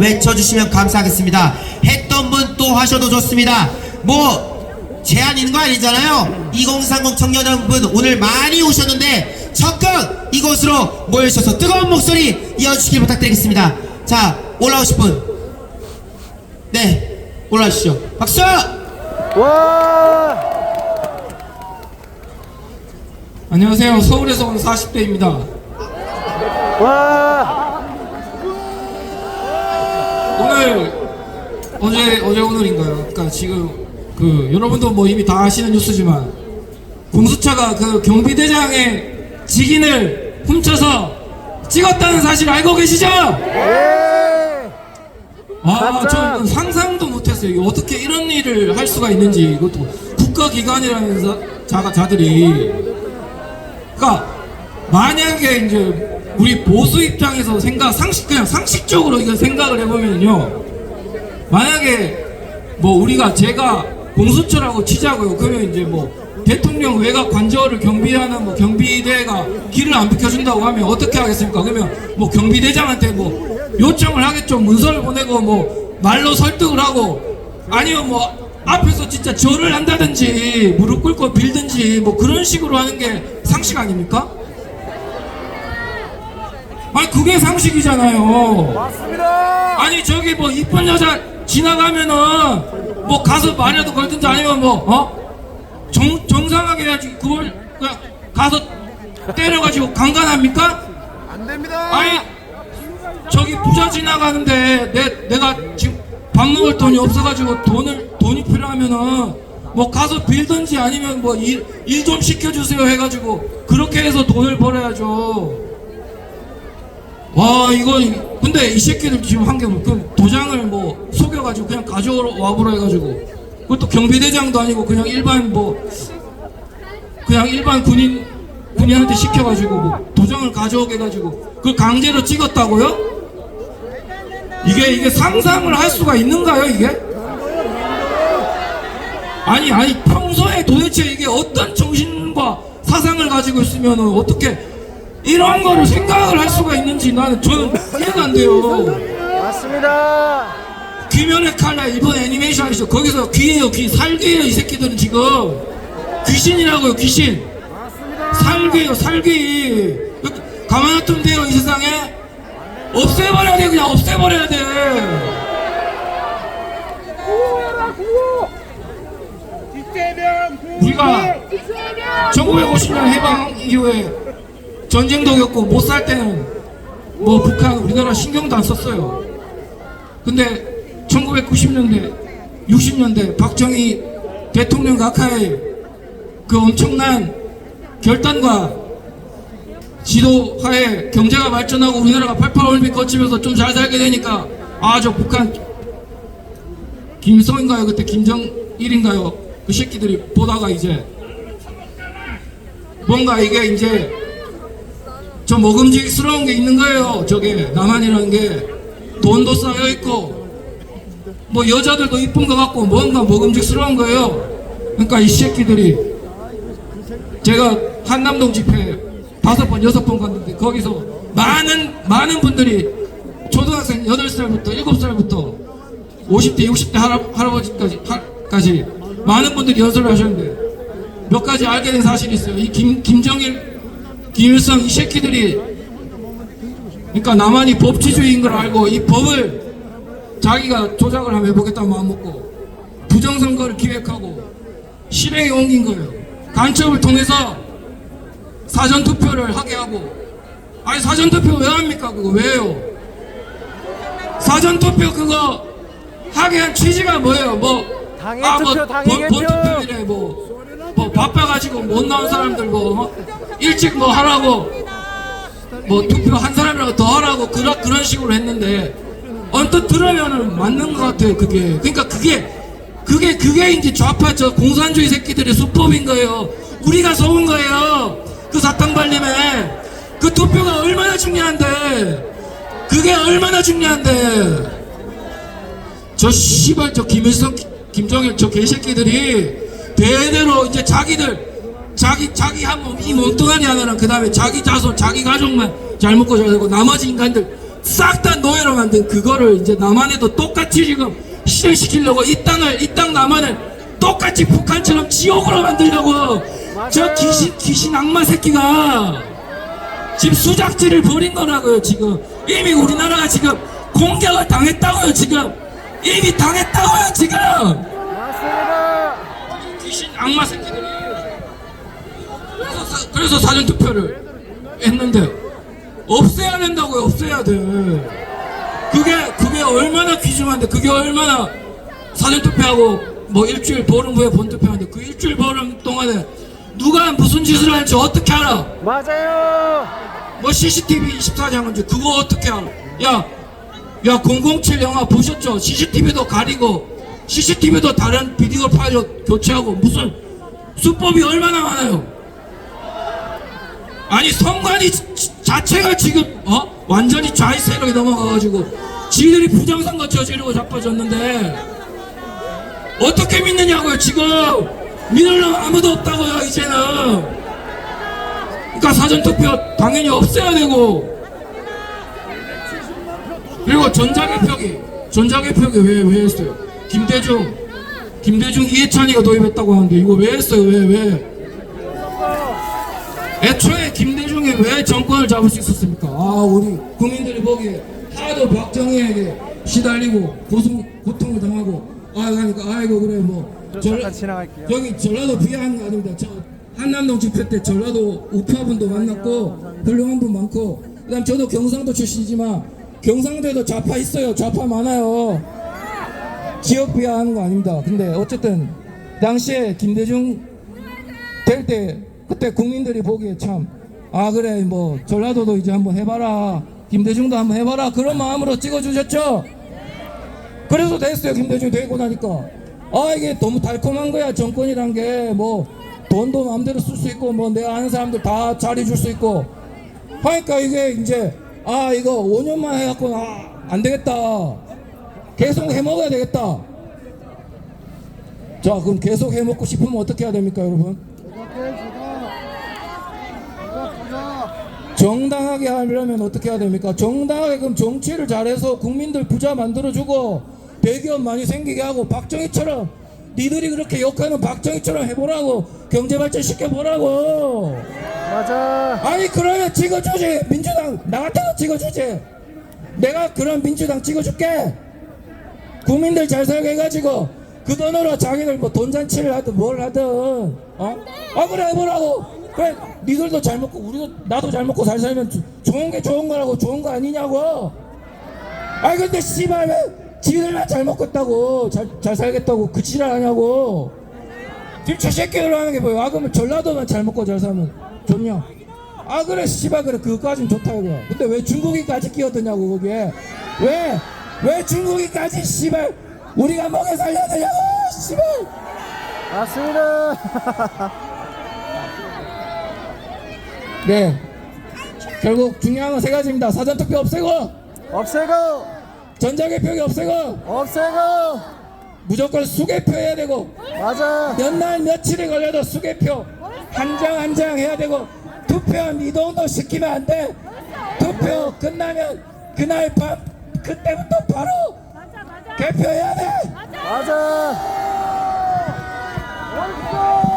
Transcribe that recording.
외쳐주시면 감사하겠습니다. 했던 분 또 하셔도 좋습니다. 뭐 제한 있는 거 아니잖아요. 2030 청년 여러분 오늘 많이 오셨는데 적극 이곳으로 모여주셔서 뜨거운 목소리 이어주시길 부탁드리겠습니다. 자 올라오실 분, 네 올라오시죠. 박수! 와! 안녕하세요. 서울에서 온 40대입니다. 와! 오늘 어제 어제 오늘인가요? 그러니까 지금 그 여러분도 뭐 이미 다 아시는 뉴스지만 공수처가 그 경비대장의 직인을 훔쳐서 찍었다는 사실 알고 계시죠? 예! 아, 저 상상도 못했어요. 어떻게 이런 일을 할 수가 있는지 이것도 국가기관이라는 자, 자가 자들이 그러니까 만약에 이제 우리 보수 입장에서 생각 상식 그냥 상식적으로 이거 생각을 해보면요 만약에 뭐 우리가 제가 공수처라고 치자고요 그러면 이제 뭐 대통령 외곽 관저를 경비하는 뭐 경비대가 길을 안 비켜준다고 하면 어떻게 하겠습니까? 그러면 뭐 경비대장한테 뭐 요청을 하겠죠. 문서를 보내고 뭐 말로 설득을 하고 아니면 뭐 앞에서 진짜 절을 한다든지 무릎 꿇고 빌든지 뭐 그런 식으로 하는 게 상식 아닙니까? 아니 그게 상식이잖아요. 맞습니다! 아니 저기 뭐 이쁜 여자 지나가면은 뭐 가서 말이라도 걸든지 아니면 뭐 어? 정, 정상하게 해야지 그걸 그냥 가서 때려가지고 강간합니까? 안 됩니다! 아니 저기 부자 지나가는데 내, 내가 지금 밥 먹을 돈이 없어가지고 돈을 돈이 필요하면은 뭐 가서 빌든지 아니면 뭐 일 일 좀 시켜주세요 해가지고 그렇게 해서 돈을 벌어야죠. 와 이거 근데 이 새끼들 지금 한게 뭐, 그 도장을 뭐 속여가지고 그냥 가져와 보라 해가지고 그것도 경비대장도 아니고 그냥 일반 뭐 그냥 일반 군인 군인한테 시켜가지고 뭐 도장을 가져오게 해가지고 그걸 강제로 찍었다고요? 이게 이게 상상을 할 수가 있는가요 이게? 아니 아니 평소에 도대체 이게 어떤 정신과 사상을 가지고 있으면 어떻게 이런 거를 생각을 할 수가 있는지 나는 저는 이해가 안 돼요. 맞습니다! 귀면의 칼날 일본 애니메이션 있어 거기서 귀예요 귀. 살귀예요 이 새끼들은 지금. 귀신이라고요 귀신. 살귀예요 살귀. 가만 놔두면 돼요 이 세상에. 없애버려야 돼 그냥 없애버려야 돼. 우리가 1950년 해방 이후에 전쟁도 겪고 못 살 때는 뭐 북한 우리나라 신경도 안 썼어요. 근데 1990년대, 60년대 박정희 대통령 각하의 그 엄청난 결단과 지도하에 경제가 발전하고 우리나라가 88 올림픽 거치면서 좀 잘 살게 되니까 아 저 북한 김일성인가요? 그때 김정일인가요? 그 새끼들이 보다가 이제 뭔가 이게 이제 저 먹음직스러운 게 있는 거예요 저게 남한이라는 게 돈도 쌓여 있고 뭐 여자들도 이쁜 것 같고 뭔가 먹음직스러운 거예요. 그러니까 이 새끼들이 제가 한남동 집회 다섯 번 여섯 번 갔는데 거기서 많은 많은 분들이 초등학생 8살부터 7살부터 50대 60대 할아, 할아버지까지 하, 까지 많은 분들이 연설을 하셨는데 몇 가지 알게 된 사실이 있어요. 이 김, 김정일, 김일성 이 새끼들이 그러니까 남한이 법치주의인 걸 알고 이 법을 자기가 조작을 하면 해보겠다는 마음 먹고 부정선거를 기획하고 실행에 옮긴 거예요. 간첩을 통해서 사전투표를 하게 하고 아니 사전투표 왜 합니까 그거 왜요? 사전투표 그거 하게 한 취지가 뭐예요? 뭐 당일 아, 뭐 투표, 당일 뭐 바빠가지고 못 나온 사람들 뭐 어? 일찍 뭐 하라고 뭐 투표 한 사람이라고 더 하라고 그런 그런 식으로 했는데 언뜻 들으면은 맞는 것 같아요 그게. 그러니까 그게 그게 그게 이제 좌파 저 공산주의 새끼들의 수법인 거예요. 우리가 속은 거예요. 그 사탕 발림에 그 투표가 얼마나 중요한데. 그게 얼마나 중요한데. 저 씨발 저 김일성 김정일 저 개새끼들이 대대로 이제 자기들 자기 자기 한 몸 이 몸뚱아리 하면은 그 다음에 자기 자손 자기 가족만 잘 먹고 잘 살고 나머지 인간들 싹 다 노예로 만든 그거를 이제 남한에도 똑같이 지금 실행시키려고 이 땅을 이 땅 남한을 똑같이 북한처럼 지옥으로 만들려고. 저 귀신 귀신 악마 새끼가 지금 수작질을 벌인 거라고요 지금. 이미 우리나라가 지금 공격을 당했다고요 지금. 이미 당했다고요 지금. 귀신 악마 새끼들이 그래서, 사, 그래서 사전 투표를 했는데 없애야 된다고요 없애야 돼 그게 그게 얼마나 귀중한데 그게 얼마나 사전 투표하고 뭐 일주일 보름 후에 본 투표하는데 그 일주일 보름 동안에 누가 무슨 짓을 할지 어떻게 알아 맞아요. 뭐 CCTV 24장 인지 그거 어떻게 알아? 야, 야007 영화 보셨죠? CCTV도 가리고 CCTV도 다른 비디오 파일로 교체하고 무슨 수법이 얼마나 많아요? 아니 선관위 지- 자체가 지금 어 완전히 좌익세력에 넘어가가지고 지들이 부정선거 저지르고 자빠졌는데 어떻게 믿느냐고요 지금 놈 아무도 없다고요 이제는 그러니까 사전투표 당연히 없애야 되고 그리고 전자개표기 전자개표기 왜, 왜 했어요? 김대중 김대중 이해찬이가 도입했다고 하는데 이거 왜 했어요? 왜 왜? 애초에 김대중이 왜 정권을 잡을 수 있었습니까? 아 우리 국민들이 보기에 하도 박정희에게 시달리고 고통, 고통을 당하고 아 그러니까 아이고 그래 뭐 잠깐 지나갈게요. 여기 전라도 비하하는 거 아닙니다. 저 한남동 집회 때 전라도 우파분도 만났고 훌륭한 분 많고 그다음 저도 경상도 출신이지만 경상도에도 좌파 있어요. 좌파 많아요. 지역 비하하는 거 아닙니다. 근데 어쨌든 당시에 김대중 될 때 그때 국민들이 보기에 참 아 그래 뭐 전라도도 이제 한번 해봐라. 김대중도 한번 해봐라. 그런 마음으로 찍어주셨죠. 그래서 됐어요. 김대중 되고 나니까. 아 이게 너무 달콤한 거야. 정권이란 게. 뭐 돈도 마음대로 쓸 수 있고 뭐 내가 아는 사람들 다 자리 줄 수 있고. 하니까 이게 이제 아 이거 5년만 해갖고 아, 안 되겠다 계속 해먹어야 되겠다. 자 그럼 계속 해먹고 싶으면 어떻게 해야 됩니까 여러분? 정당하게 하려면 어떻게 해야 됩니까? 정당하게 그럼 정치를 잘해서 국민들 부자 만들어주고 대기업 많이 생기게 하고 박정희처럼 니들이 그렇게 욕하는 박정희처럼 해보라고 경제발전 시켜보라고. 맞아. 아니 그러면 찍어주지. 민주당 나 같아도 찍어주지. 내가 그런 민주당 찍어줄게 국민들 잘 살게 해가지고 그 돈으로 자기들 뭐 돈잔치를 하든 뭘 하든 어? 아 그래 해보라고. 그래 니들도 잘 먹고 우리도 나도 잘 먹고 잘 살면 주- 좋은 게 좋은 거라고 좋은 거 아니냐고. 아니 근데 씨발 왜 지들만 잘 먹겠다고 잘, 잘 살겠다고 그 지랄 하냐고. 지금 저 새끼들 하는 게 뭐야 아 그러면 전라도만 잘 먹고 잘 살면 좋냐? 아 그래 씨발 그래. 그거까진 좋다 이거 근데 왜 중국인까지 끼어드냐고 거기에. 왜 왜 중국인까지 씨발 우리가 먹여 살려야 되냐고 씨발 맞습니다. 네 결국 중요한 건 세 가지입니다 사전투표 없애고 없애고 전자개표기 없애고 없애고 무조건 수개표 해야 되고 맞아. 몇 날 며칠이 걸려도 수개표 한 장 한 장 해야 되고 투표 이동도 시키면 안 돼. 투표 끝나면 그날 밤 그때부터 바로 개표해야 돼. 맞아. 옳소.